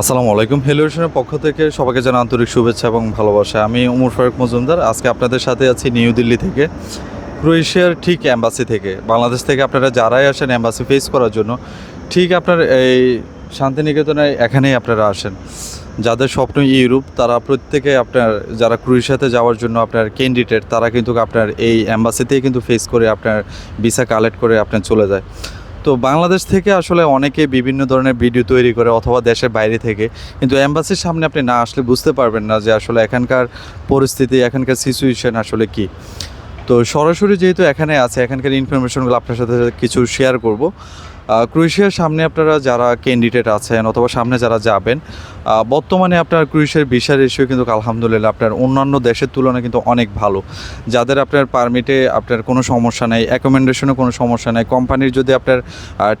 আসসালামু আলাইকুম। হেলিওশনের পক্ষ থেকে সবাইকে জানা আন্তরিক শুভেচ্ছা এবং ভালোবাসা। আমি উমর ফারুক মজুমদার। আজকে আপনাদের সাথে আছি নিউ দিল্লি থেকে, ক্রোয়েশিয়ার ঠিক অ্যাম্বাসি থেকে। বাংলাদেশ থেকে আপনারা যারাই আসেন অ্যাম্বাসি ফেস করার জন্য, ঠিক আপনার এই শান্তিনিকেতনে এখানেই আপনারা আসেন। যাদের স্বপ্ন ইউরোপ, তারা প্রত্যেকে আপনার, যারা ক্রোয়েশিয়াতে যাওয়ার জন্য আপনার ক্যান্ডিডেট তারা কিন্তু আপনার এই অ্যাম্বাসিতেই কিন্তু ফেস করে আপনার ভিসা কালেক্ট করে আপনার চলে যায়। তো বাংলাদেশ থেকে আসলে অনেকে বিভিন্ন ধরনের ভিডিও তৈরি করে অথবা দেশের বাইরে থেকে, কিন্তু অ্যাম্বাসির সামনে আপনি না আসলে বুঝতে পারবেন না যে আসলে এখানকার পরিস্থিতি, এখানকার সিচুয়েশন আসলে কি। তো সরাসরি যেহেতু এখানে আছে, এখানকার ইনফরমেশনগুলো আপনার সাথে কিছু শেয়ার করব। ক্রোয়েশিয়ার সামনে আপনারা যারা ক্যান্ডিডেট আছেন অথবা সামনে যারা যাবেন বর্তমানে আপনার ক্রোয়েশিয়ার ভিসা রেশিও কিন্তু আলহামদুলিল্লাহ আপনার অন্যান্য দেশের তুলনায় কিন্তু অনেক ভালো। যাদের আপনার পারমিটে আপনার কোনো সমস্যা নেই অ্যাকোমেন্ডেশনে কোনো সমস্যা নেই কোম্পানির যদি আপনার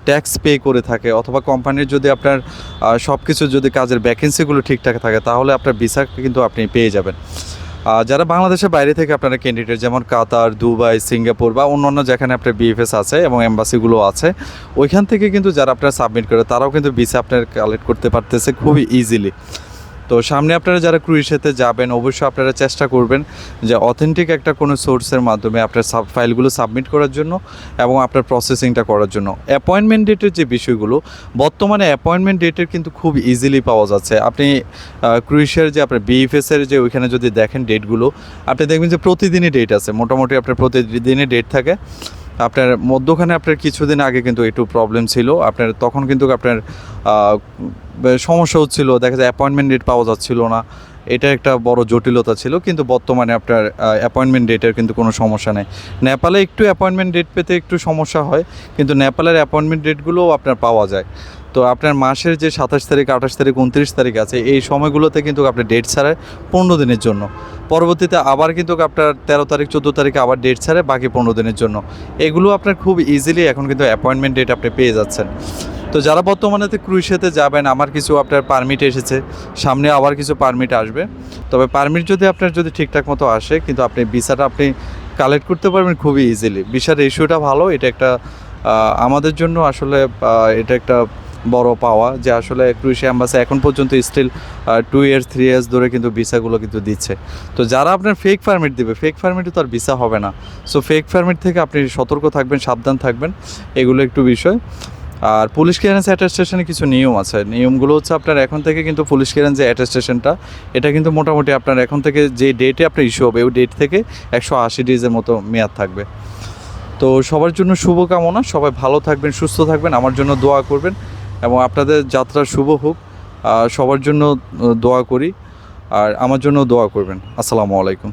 ট্যাক্স পে করে থাকে অথবা কোম্পানির যদি আপনার সব কিছু যদি কাজের ভ্যাকেন্সিগুলো ঠিকঠাক থাকে, তাহলে আপনার ভিসা কিন্তু আপনি পেয়ে যাবেন। যারা বাংলাদেশের বাইরে থেকে আপনারা ক্যান্ডিডেট যেমন কাতার, দুবাই, সিঙ্গাপুর বা অন্যান্য যেখানে আপনার বিএফএস আছে এবং এম্বাসিগুলো আছে, ওইখান থেকে কিন্তু যারা আপনারা সাবমিট করে, তারাও কিন্তু ভিসা আপনার কালেক্ট করতে পারতেছে খুবই ইজিলি তো সামনে আপনারা যারা ক্রুইশিয়াতে যাবেন, অবশ্যই আপনারা চেষ্টা করবেন যে অথেন্টিক একটা কোনো সোর্সের মাধ্যমে আপনার সাব ফাইলগুলো সাবমিট করার জন্য এবং আপনার প্রসেসিংটা করার জন্য। অ্যাপয়েন্টমেন্ট ডেটের যে বিষয়গুলো, বর্তমানে অ্যাপয়েন্টমেন্ট ডেটের কিন্তু খুব ইজিলি পাওয়া যাচ্ছে। আপনি ক্রুইশিয়ার যে আপনার বিএফএসের যে ওইখানে যদি দেখেন ডেটগুলো আপনি দেখবেন যে প্রতিদিনই ডেট আছে। মোটামুটি আপনার প্রতিদিনই ডেট থাকে। আপনার মধ্যখানে আপনার কিছুদিন আগে কিন্তু একটু প্রবলেম ছিল। আপনার তখন কিন্তু আপনার সমস্যা হচ্ছিল, দেখা যায় অ্যাপয়েন্টমেন্ট ডেট পাওয়া যাচ্ছিল না। এটা একটা বড় জটিলতা ছিল, কিন্তু বর্তমানে আপনার অ্যাপয়েন্টমেন্ট ডেটের কিন্তু কোনো সমস্যা নেই। নেপালে একটু অ্যাপয়েন্টমেন্ট ডেট পেতে একটু সমস্যা হয়, কিন্তু নেপালের অ্যাপয়েন্টমেন্ট ডেটগুলোও আপনার পাওয়া যায়। তো আপনার মাসের যে সাতাশ তারিখ, আঠাশ তারিখ, উনত্রিশ তারিখ আছে, এই সময়গুলোতে কিন্তু আপনার ডেট ছাড়ায় পনেরো দিনের জন্য। পরবর্তীতে আবার কিন্তু আপনার তেরো তারিখ, চোদ্দ তারিখে আবার ডেট ছাড়ে বাকি পনেরো দিনের জন্য। এগুলো আপনার খুব ইজিলি এখন কিন্তু অ্যাপয়েন্টমেন্ট ডেট আপনি পেয়ে যাচ্ছেন। তো যারা বর্তমানেতে ক্রুইশিয়াতে যাবেন, আমার কিছু আপনার পারমিট এসেছে, সামনে আবার কিছু পারমিট আসবে। তবে পারমিট যদি আপনার যদি ঠিকঠাক মতো আসে, কিন্তু আপনি ভিসাটা আপনি কালেক্ট করতে পারবেন খুবই ইজিলি ভিসার রেশিওটা ভালো, এটা একটা আমাদের জন্য আসলে এটা একটা বড় পাওয়া, যে আসলে ক্রুইশিয়া অ্যাম্বাসি এখন পর্যন্ত still two years three years ধরে কিন্তু ভিসাগুলো কিন্তু দিচ্ছে। তো যারা আপনার ফেক পারমিট দিবে ফেক পারমিটে তো আর ভিসা হবে না। সো ফেক পারমিট থেকে আপনি সতর্ক থাকবেন, সাবধান থাকবেন, এগুলো একটু বিষয়। আর পুলিশ ক্লিয়ারেন্স অ্যাটেস্টেশনে কিছু নিয়ম আছে। নিয়মগুলো হচ্ছে আপনার এখন থেকে কিন্তু পুলিশ ক্লিয়ারেন্স যে অ্যাটেস্টেশনটা এটা কিন্তু মোটামুটি আপনার এখন থেকে যে ডেটে আপনার ইস্যু হবে, ওই ডেট থেকে একশো আশি ডেজের মতো মেয়াদ থাকবে। তো সবার জন্য শুভকামনা, সবাই ভালো থাকবেন, সুস্থ থাকবেন, আমার জন্য দোয়া করবেন। এবং আপনাদের যাত্রা শুভ হোক। সবার জন্য দোয়া করি। আর আমার জন্য দোয়া করবেন। আসসালামু আলাইকুম।